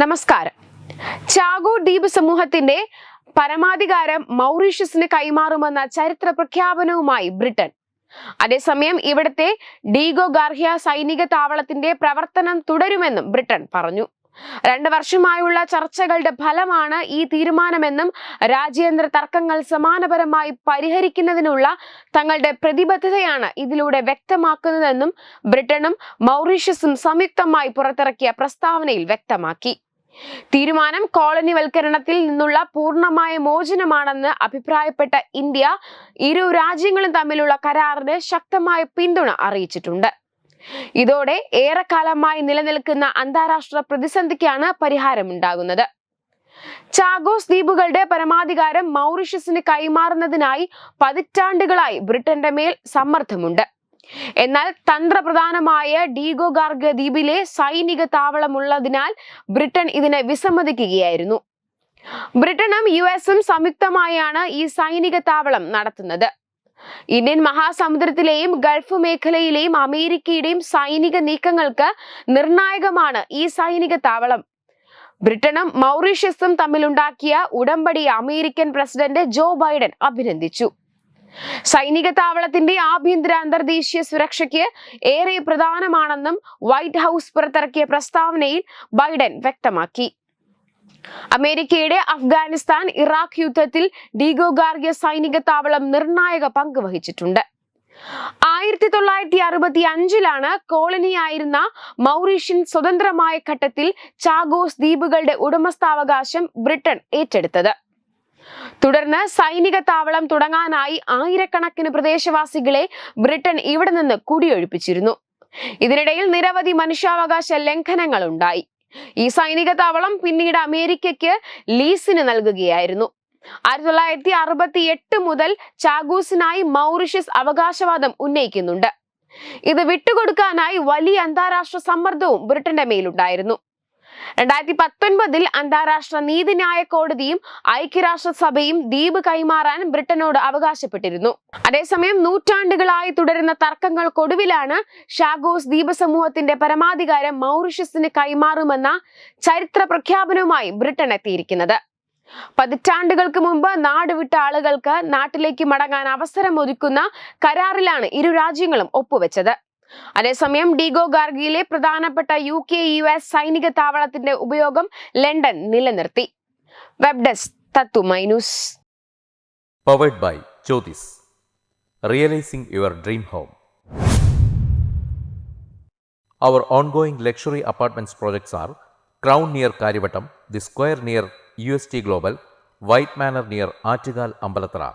നമസ്കാരം. ചാഗോ ദ്വീപ് സമൂഹത്തിന്റെ പരമാധികാരം മൗറീഷ്യസിന് കൈമാറുമെന്ന ചരിത്ര പ്രഖ്യാപനവുമായി ബ്രിട്ടൻ. അതേസമയം ഇവിടത്തെ ഡീഗോ ഗാർഹിയ സൈനിക താവളത്തിന്റെ പ്രവർത്തനം തുടരുമെന്നും ബ്രിട്ടൻ പറഞ്ഞു. രണ്ട് വർഷമായുള്ള ചർച്ചകളുടെ ഫലമാണ് ഈ തീരുമാനമെന്നും രാജ്യാന്തര തർക്കങ്ങൾ സമാനപരമായി പരിഹരിക്കുന്നതിനുള്ള തങ്ങളുടെ പ്രതിബദ്ധതയാണ് ഇതിലൂടെ വ്യക്തമാക്കുന്നതെന്നും ബ്രിട്ടനും മൗറീഷ്യസും സംയുക്തമായി പുറത്തിറക്കിയ പ്രസ്താവനയിൽ വ്യക്തമാക്കി. തീരുമാനം കോളനിവൽക്കരണത്തിൽ നിന്നുള്ള പൂർണമായ മോചനമാണെന്ന് അഭിപ്രായപ്പെട്ട ഇന്ത്യ ഇരു രാജ്യങ്ങളും തമ്മിലുള്ള കരാറിന് ശക്തമായ പിന്തുണ അറിയിച്ചിട്ടുണ്ട്. ഇതോടെ ഏറെക്കാലമായി നിലനിൽക്കുന്ന അന്താരാഷ്ട്ര പ്രതിസന്ധിക്കാണ് പരിഹാരമുണ്ടാകുന്നത്. ചാഗോസ് ദ്വീപുകളുടെ പരമാധികാരം മൗറിഷ്യസിന് കൈമാറുന്നതിനായി പതിറ്റാണ്ടുകളായി ബ്രിട്ടന്റെ മേൽ സമ്മർദ്ദമുണ്ട്. എന്നാൽ തന്ത്രപ്രധാനമായ ഡീഗോ ഗാർഗ ദ്വീപിലെ സൈനിക താവളമുള്ളതിനാൽ ബ്രിട്ടൻ ഇതിനെ വിസമ്മതിക്കുകയായിരുന്നു. ബ്രിട്ടനും യു എസും സംയുക്തമായാണ് ഈ സൈനിക താവളം നടത്തുന്നത്. ഇന്ത്യൻ മഹാസമുദ്രത്തിലെയും ഗൾഫ് മേഖലയിലെയും അമേരിക്കയുടെയും സൈനിക നീക്കങ്ങൾക്ക് നിർണായകമാണ് ഈ സൈനിക താവളം. ബ്രിട്ടനും മൗറീഷ്യസും തമ്മിലുണ്ടാക്കിയ ഉടമ്പടി അമേരിക്കൻ പ്രസിഡന്റ് ജോ ബൈഡൻ അഭിനന്ദിച്ചു. സൈനിക താവളത്തിന്റെ ആഭ്യന്തര അന്തർദേശീയ സുരക്ഷയ്ക്ക് ഏറെ പ്രധാനമാണെന്നും വൈറ്റ് ഹൗസ് പുറത്തിറക്കിയ പ്രസ്താവനയിൽ ബൈഡൻ വ്യക്തമാക്കി. അമേരിക്കയുടെ അഫ്ഗാനിസ്ഥാൻ ഇറാഖ് യുദ്ധത്തിൽ ഡീഗോ ഗാർഗിയ സൈനിക താവളം നിർണായക പങ്ക് വഹിച്ചിട്ടുണ്ട്. ആയിരത്തി തൊള്ളായിരത്തി അറുപത്തി അഞ്ചിലാണ് കോളനിയായിരുന്ന മൗറീഷ്യൻ സ്വതന്ത്രമായ ഘട്ടത്തിൽ ചാഗോസ് ദ്വീപുകളുടെ ഉടമസ്ഥാവകാശം ബ്രിട്ടൻ ഏറ്റെടുത്തത്. തുടർന്ന് സൈനിക താവളം തുടങ്ങാനായി ആയിരക്കണക്കിന് പ്രദേശവാസികളെ ബ്രിട്ടൻ ഇവിടെ നിന്ന് കുടിയൊഴിപ്പിച്ചിരുന്നു. ഇതിനിടയിൽ നിരവധി മനുഷ്യാവകാശ ലംഘനങ്ങൾ ഉണ്ടായി ഈ സൈനിക താവളം പിന്നീട് അമേരിക്കയ്ക്ക് ലീസിന് നൽകുകയായിരുന്നു. ആയിരത്തി തൊള്ളായിരത്തി അറുപത്തി എട്ട് മുതൽ ചാഗൂസിനായി മൗറിഷ്യസ് അവകാശവാദം ഉന്നയിക്കുന്നുണ്ട്. ഇത് വിട്ടുകൊടുക്കാനായി വലിയ അന്താരാഷ്ട്ര സമ്മർദ്ദവും ബ്രിട്ടന്റെ മേലുണ്ടായിരുന്നു. രണ്ടായിരത്തി പത്തൊൻപതിൽ അന്താരാഷ്ട്ര നീതിന്യായ കോടതിയും ഐക്യരാഷ്ട്രസഭയും ദ്വീപ് കൈമാറാൻ ബ്രിട്ടനോട് അവകാശപ്പെട്ടിരുന്നു. അതേസമയം നൂറ്റാണ്ടുകളായി തുടരുന്ന തർക്കങ്ങൾക്കൊടുവിലാണ് ഷാഗോസ് ദ്വീപ സമൂഹത്തിന്റെ പരമാധികാരം മൗറിഷ്യസിന് കൈമാറുമെന്ന ചരിത്ര പ്രഖ്യാപനവുമായി ബ്രിട്ടൻ എത്തിയിരിക്കുന്നത്. പതിറ്റാണ്ടുകൾക്ക് മുമ്പ് നാടുവിട്ട ആളുകൾക്ക് നാട്ടിലേക്ക് മടങ്ങാൻ അവസരം ഒരുക്കുന്ന കരാറിലാണ് ഇരു രാജ്യങ്ങളും ഒപ്പുവെച്ചത്. അതേസമയം ഡിഗോ ഗാർഗിയിലെ പ്രധാനപ്പെട്ട യു കെ യു എസ് സൈനിക താവളത്തിന്റെ ഉപയോഗം ലണ്ടൻ നിലനിർത്തി വെബ് ഡെസ്ക് തത്തു മൈനൂസ് powered by Jyothis realising your dream home Our ongoing luxury apartments projects are Crown near Karivattam, The Square near UST Global, White Manor near Achigal Ambalatra,